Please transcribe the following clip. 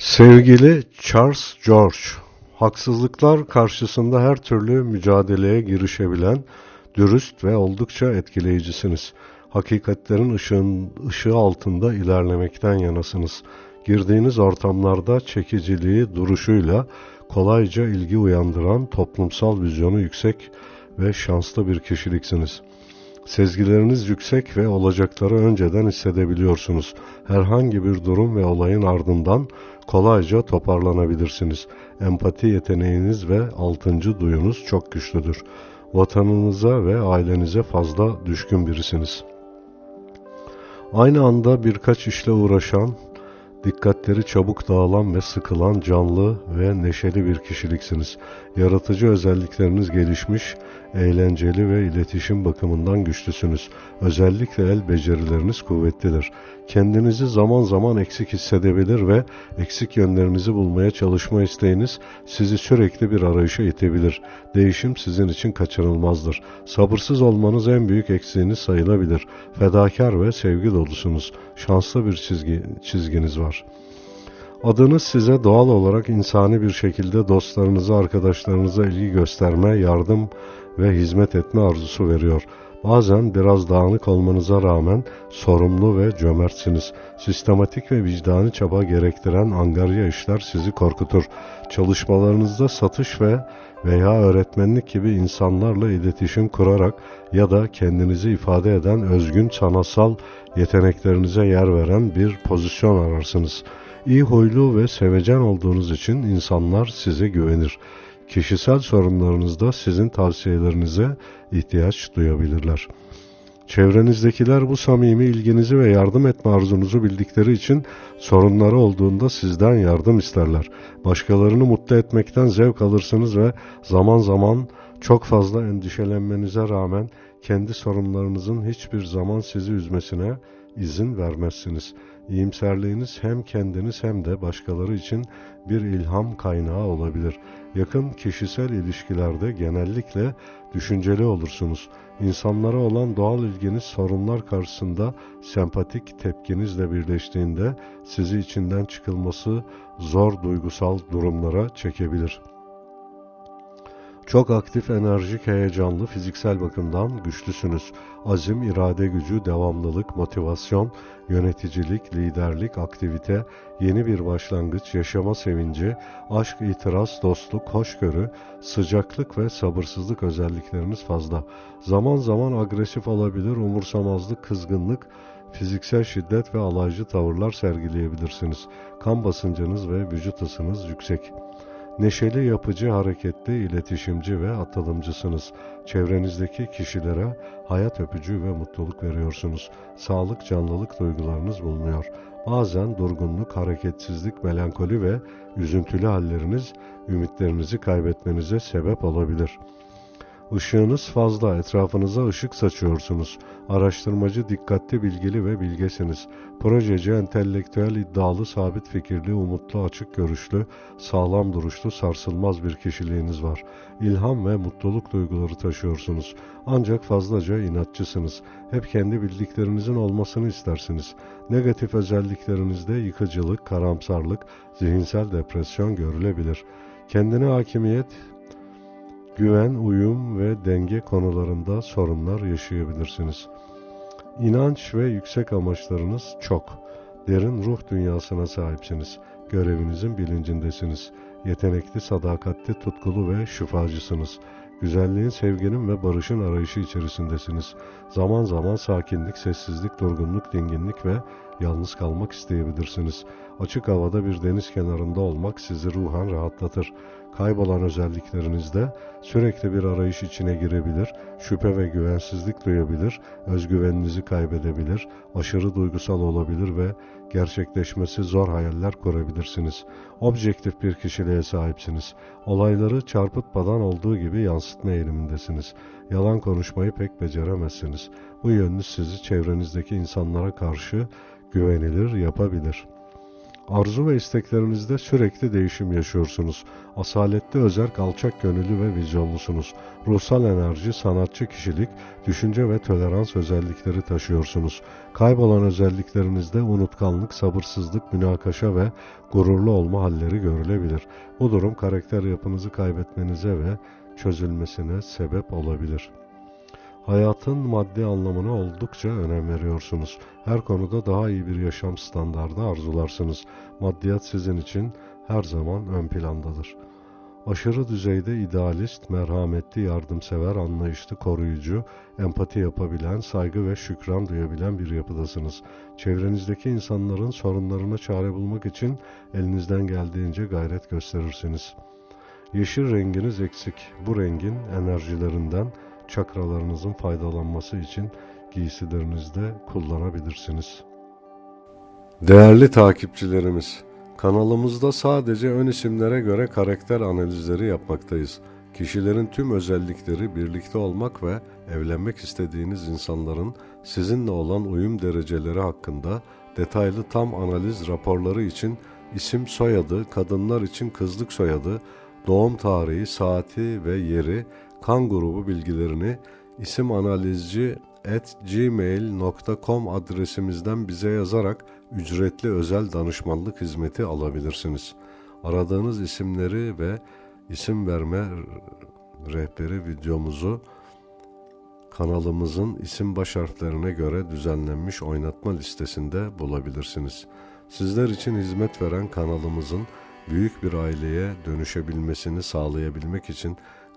Sevgili Charles George, haksızlıklar karşısında her türlü mücadeleye girişebilen, dürüst ve oldukça etkileyicisiniz. Hakikatlerin ışığın, ışığı altında ilerlemekten yanasınız. Girdiğiniz ortamlarda çekiciliği duruşuyla kolayca ilgi uyandıran toplumsal vizyonu yüksek ve şanslı bir kişiliksiniz. Sezgileriniz yüksek ve olacakları önceden hissedebiliyorsunuz. Herhangi bir durum ve olayın ardından kolayca toparlanabilirsiniz. Empati yeteneğiniz ve altıncı duyunuz çok güçlüdür. Vatanınıza ve ailenize fazla düşkün birisiniz. Aynı anda birkaç işle uğraşan, dikkatleri çabuk dağılan ve sıkılan canlı ve neşeli bir kişiliksiniz. Yaratıcı özellikleriniz gelişmiş, eğlenceli ve iletişim bakımından güçlüsünüz. Özellikle el becerileriniz kuvvetlidir. Kendinizi zaman zaman eksik hissedebilir ve eksik yönlerinizi bulmaya çalışma isteğiniz sizi sürekli bir arayışa itebilir. Değişim sizin için kaçınılmazdır. Sabırsız olmanız en büyük eksiğiniz sayılabilir. Fedakar ve sevgi dolusunuz. Şanslı bir çizgi, çizginiz var. Adınız size doğal olarak insani bir şekilde dostlarınıza, arkadaşlarınıza ilgi gösterme, yardım ve hizmet etme arzusu veriyor. Bazen biraz dağınık olmanıza rağmen sorumlu ve cömertsiniz. Sistematik ve vicdani çaba gerektiren angarya işler sizi korkutur. Çalışmalarınızda satış ve veya öğretmenlik gibi insanlarla iletişim kurarak ya da kendinizi ifade eden özgün sanatsal yeteneklerinize yer veren bir pozisyon ararsınız. İyi huylu ve sevecen olduğunuz için insanlar size güvenir. Kişisel sorunlarınızda sizin tavsiyelerinize ihtiyaç duyabilirler. Çevrenizdekiler bu samimi ilginizi ve yardım etme arzunuzu bildikleri için sorunları olduğunda sizden yardım isterler. Başkalarını mutlu etmekten zevk alırsınız ve zaman zaman çok fazla endişelenmenize rağmen kendi sorunlarınızın hiçbir zaman sizi üzmesine izin vermezsiniz. İyimserliğiniz hem kendiniz hem de başkaları için bir ilham kaynağı olabilir. Yakın kişisel ilişkilerde genellikle düşünceli olursunuz. İnsanlara olan doğal ilginiz sorunlar karşısında sempatik tepkinizle birleştiğinde sizi içinden çıkılması zor duygusal durumlara çekebilir.'' Çok aktif, enerjik, heyecanlı, fiziksel bakımdan güçlüsünüz. Azim, irade gücü, devamlılık, motivasyon, yöneticilik, liderlik, aktivite, yeni bir başlangıç, yaşama sevinci, aşk, itiraz, dostluk, hoşgörü, sıcaklık ve sabırsızlık özellikleriniz fazla. Zaman zaman agresif olabilir, umursamazlık, kızgınlık, fiziksel şiddet ve alaycı tavırlar sergileyebilirsiniz. Kan basıncınız ve vücut ısınız yüksek. Neşeli, yapıcı, hareketli, iletişimci ve atılımcısınız. Çevrenizdeki kişilere hayat öpücüğü ve mutluluk veriyorsunuz. Sağlık, canlılık duygularınız bulunuyor. Bazen durgunluk, hareketsizlik, melankoli ve üzüntülü halleriniz ümitlerinizi kaybetmenize sebep olabilir.'' Işığınız fazla, etrafınıza ışık saçıyorsunuz. Araştırmacı, dikkatli, bilgili ve bilgesiniz. Projeci, entelektüel, iddialı, sabit fikirli, umutlu, açık görüşlü, sağlam duruşlu, sarsılmaz bir kişiliğiniz var. İlham ve mutluluk duyguları taşıyorsunuz. Ancak fazlaca inatçısınız. Hep kendi bildiklerinizin olmasını istersiniz. Negatif özelliklerinizde yıkıcılık, karamsarlık, zihinsel depresyon görülebilir. Kendine hakimiyet, güven, uyum ve denge konularında sorunlar yaşayabilirsiniz. İnanç ve yüksek amaçlarınız çok. Derin ruh dünyasına sahipsiniz. Görevinizin bilincindesiniz. Yetenekli, sadakatli, tutkulu ve şifacısınız. Güzelliğin, sevginin ve barışın arayışı içerisindesiniz. Zaman zaman sakinlik, sessizlik, durgunluk, dinginlik ve yalnız kalmak isteyebilirsiniz. Açık havada bir deniz kenarında olmak sizi ruhan rahatlatır. Kaybolan özelliklerinizde sürekli bir arayış içine girebilir, şüphe ve güvensizlik duyabilir, özgüveninizi kaybedebilir, aşırı duygusal olabilir ve gerçekleşmesi zor hayaller kurabilirsiniz. Objektif bir kişiliğe sahipsiniz. Olayları çarpıtmadan olduğu gibi yansıtma eğilimindesiniz. Yalan konuşmayı pek beceremezsiniz. Bu yönünüz sizi çevrenizdeki insanlara karşı güvenilir yapabilir.'' Arzu ve isteklerinizde sürekli değişim yaşıyorsunuz. Asaletli özerk, alçak gönüllü ve vizyonlusunuz. Ruhsal enerji, sanatçı kişilik, düşünce ve tolerans özellikleri taşıyorsunuz. Kaybolan özelliklerinizde unutkanlık, sabırsızlık, münakaşa ve gururlu olma halleri görülebilir. Bu durum karakter yapınızı kaybetmenize ve çözülmesine sebep olabilir. Hayatın maddi anlamına oldukça önem veriyorsunuz. Her konuda daha iyi bir yaşam standardı arzularsınız. Maddiyat sizin için her zaman ön plandadır. Aşırı düzeyde idealist, merhametli, yardımsever, anlayışlı, koruyucu, empati yapabilen, saygı ve şükran duyabilen bir yapıdasınız. Çevrenizdeki insanların sorunlarına çare bulmak için elinizden geldiğince gayret gösterirsiniz. Yeşil renginiz eksik. Bu rengin enerjilerinden çakralarınızın faydalanması için giysilerinizde kullanabilirsiniz. Değerli takipçilerimiz, kanalımızda sadece ön isimlere göre karakter analizleri yapmaktayız. Kişilerin tüm özellikleri birlikte olmak ve evlenmek istediğiniz insanların sizinle olan uyum dereceleri hakkında detaylı tam analiz raporları için isim soyadı, kadınlar için kızlık soyadı, doğum tarihi, saati ve yeri, kan grubu bilgilerini isim analizci at gmail.com adresimizden bize yazarak ücretli özel danışmanlık hizmeti alabilirsiniz. Aradığınız isimleri ve isim verme rehberi videomuzu kanalımızın isim baş harflerine göre düzenlenmiş oynatma listesinde bulabilirsiniz. Sizler için hizmet veren kanalımızın büyük bir aileye dönüşebilmesini sağlayabilmek için